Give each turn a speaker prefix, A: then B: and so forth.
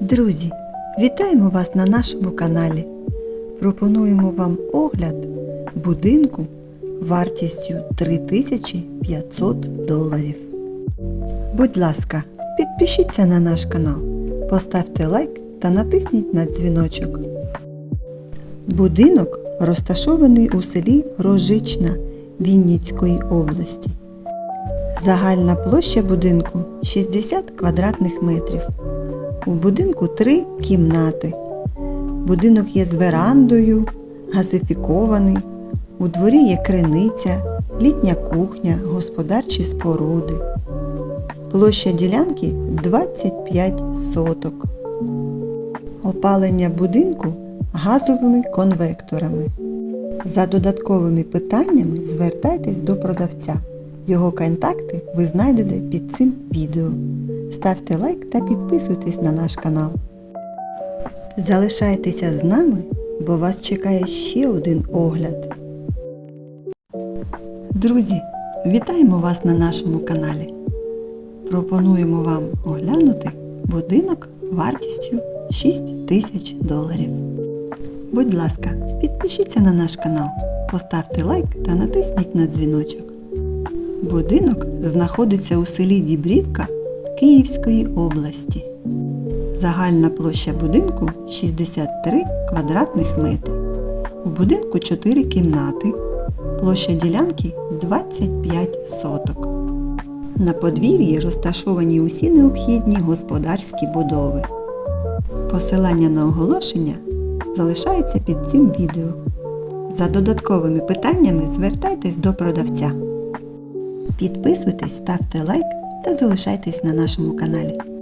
A: Друзі, вітаємо вас на нашому каналі. Пропонуємо вам огляд будинку вартістю 3500 доларів. Будь ласка, підпишіться на наш канал, поставте лайк та натисніть на дзвіночок. Будинок розташований у селі Рожична Вінницької області. Загальна площа будинку 60 квадратних метрів. У будинку три кімнати. Будинок є з верандою, газифікований. У дворі є криниця, літня кухня, господарчі споруди. Площа ділянки 25 соток. Опалення будинку газовими конвекторами. За додатковими питаннями звертайтесь до продавця. Його контакти ви знайдете під цим відео. Ставте лайк та підписуйтесь на наш канал. Залишайтеся з нами, бо вас чекає ще один огляд. Друзі, вітаємо вас на нашому каналі. Пропонуємо вам оглянути будинок вартістю 6 тисяч доларів. Будь ласка, підпишіться на наш канал, поставте лайк та натисніть на дзвіночок. Будинок знаходиться у селі Дібрівка Київської області. Загальна площа будинку 63 квадратних метри. У будинку 4 кімнати. Площа ділянки 25 соток. На подвір'ї розташовані усі необхідні господарські будови. Посилання на оголошення залишається під цим відео. За додатковими питаннями звертайтесь до продавця. Підписуйтесь, ставте лайк та залишайтесь на нашому каналі.